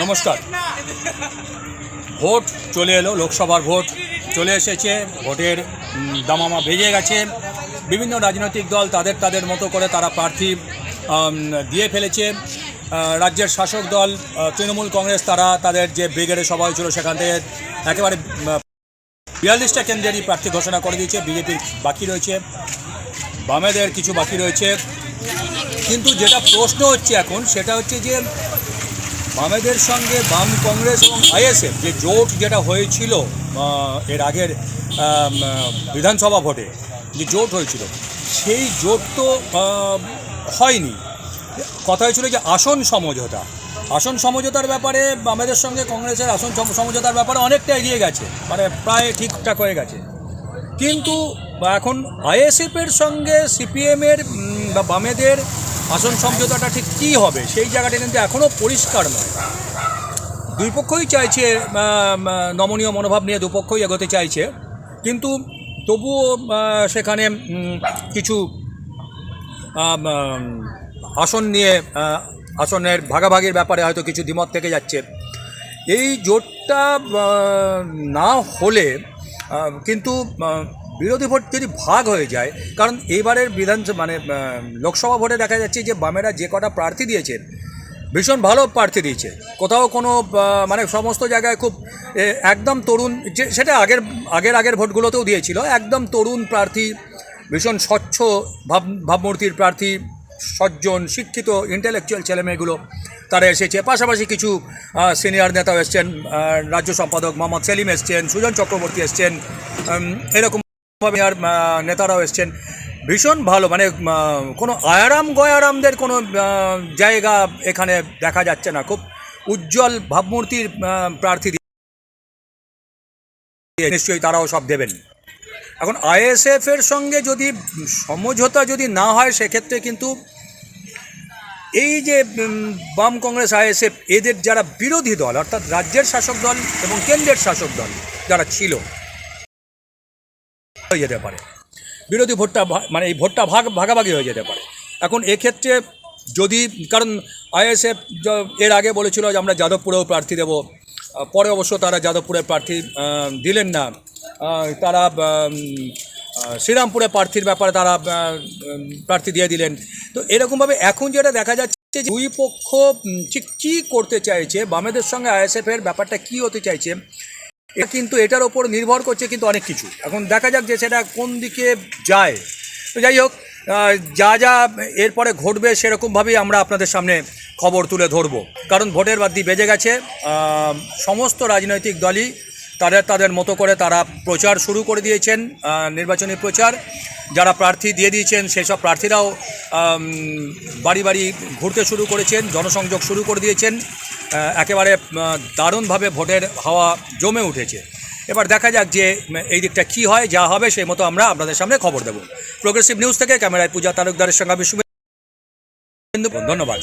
নমস্কার। ভোট চলে এলো, লোকসভার ভোট চলে এসেছে। ভোটের দামামা বেজে গেছে। বিভিন্ন রাজনৈতিক দল তাদের তাদের মতো করে তারা প্রার্থী দিয়ে ফেলেছে। রাজ্যের শাসক দল তৃণমূল কংগ্রেস তারা তাদের যে ব্রিগেডের সভা হয়েছিল সেখান থেকে একেবারে বিয়াল্লিশটা কেন্দ্রেরই প্রার্থী ঘোষণা করে দিয়েছে। বিজেপির বাকি রয়েছে। বামেদের কিছু বাকি রয়েছে। কিন্তু যেটা প্রশ্ন হচ্ছে এখন, সেটা হচ্ছে যে বামেদের সঙ্গে বাম কংগ্রেস এবং আইএসএফ যে জোট যেটা হয়েছিল এর আগের বিধানসভা ভোটে, যে জোট হয়েছিল, সেই জোট তো হয়নি। কথা হয়েছিল যে আসন সমঝোতা। আসন সমঝোতার ব্যাপারে বামেদের সঙ্গে কংগ্রেসের আসন সমঝোতার ব্যাপারে অনেকটা এগিয়ে গেছে মানে প্রায় ঠিকঠাক হয়ে গেছে। কিন্তু এখন আইএসএফের সঙ্গে সিপিএমের বা বামেদের আসন সমঝোতাটা ঠিক কী হবে? সেই জায়গাটা কিন্তু এখনও পরিষ্কার নয়। দুই পক্ষই চাইছে নমনীয় মনোভাব নিয়ে দুপক্ষই এগোতে চাইছে। কিন্তু তবুও সেখানে কিছু আসন নিয়ে আসনের ভাগাভাগির ব্যাপারে হয়তো কিছু দ্বিমত থেকে যাচ্ছে। এই জোটটা না হলে কিন্তু বিরোধী ভোট যদি ভাগ হয়ে যায় কারণ এবারের বিধানসভা মানে লোকসভা ভোটে দেখা যাচ্ছে যে বামেরা যে কটা প্রার্থী দিয়েছে ভীষণ ভালো প্রার্থী দিয়েছে। কোথাও কোনো মানে সমস্ত জায়গায় খুব একদম তরুণ যে সেটা আগের আগের আগের ভোটগুলোতেও দিয়েছিল। একদম তরুণ প্রার্থী ভীষণ স্বচ্ছ ভাব ভাবমূর্তির প্রার্থী সজ্জন শিক্ষিত ইন্টেলেকচুয়াল ছেলেমেয়েগুলো তারা এসেছে। পাশাপাশি কিছু সিনিয়র নেতাও এসছেন রাজ্য সম্পাদক মোহাম্মদ সেলিম এসছেন সুজন চক্রবর্তী এসছেন উম, আর নেতারাও এসছেন। ভীষণ ভালো মানে কোনো আয়ারাম গয়ারামদের কোনো জায়গা এখানে দেখা যাচ্ছে না। খুব উজ্জ্বল ভাবমূর্তির প্রার্থী নিশ্চয়ই তারাও সব দেবেন। এখন আইএসএফ এর সঙ্গে যদি সমঝোতা যদি না হয়, সেক্ষেত্রে কিন্তু এই যে বাম কংগ্রেস, আইএসএফ, এদের যারা বিরোধী দল, অর্থাৎ রাজ্যের শাসক দল এবং কেন্দ্রের শাসক দল যারা ছিল হয়ে যেতে পারে। বিরোধী ভোটটা মানে এই ভোটটা ভাগ, ভাগাভাগি হয়ে যেতে পারে। এখন এক্ষেত্রে যদি, কারণ আইএসএফ এর আগে বলেছিল যে আমরা যাদবপুরেও প্রার্থী দেব পরে অবশ্য তারা যাদবপুরের প্রার্থী দিলেন না। তারা শ্রীরামপুরে প্রার্থীর ব্যাপারে তারা প্রার্থী দিয়ে দিলেন। তো এরকমভাবে এখন যেটা দেখা যাচ্ছে দুই পক্ষ ঠিক কী করতে চাইছে, বামেদের সঙ্গে আইএসএফের ব্যাপারটা কী হতে চাইছে কিন্তু এটার ওপর নির্ভর করছে কিন্তু অনেক কিছু। এখন দেখা যাক যে সেটা কোন দিকে যায়। তো যাই হোক যা যা এরপরে ঘটবে সেরকমভাবেই আমরা আপনাদের সামনে খবর তুলে ধরব। কারণ ভোটের বাদ্যি বেজে গেছে। সমস্ত রাজনৈতিক দলই তাদের তাদের মতো করে তারা প্রচার শুরু করে দিয়েছেন নির্বাচনী প্রচার। যারা প্রার্থী দিয়ে দিয়েছেন, সেসব প্রার্থীরাও বাড়ি বাড়ি ঘুরতে শুরু করেছেন, জনসংযোগ শুরু করে দিয়েছেন। একেবারে দারুণভাবে ভোটের হাওয়া জমে উঠেছে। এবার দেখা যাক যে এই দিকটা কী হয়, যা হবে, সেই মতো আমরা আপনাদের সামনে খবর দেব। প্রোগ্রেসিভ নিউজ থেকে ক্যামেরায় পূজা তালুকদারের সঙ্গে আমি শুভেন্দু ধন্যবাদ।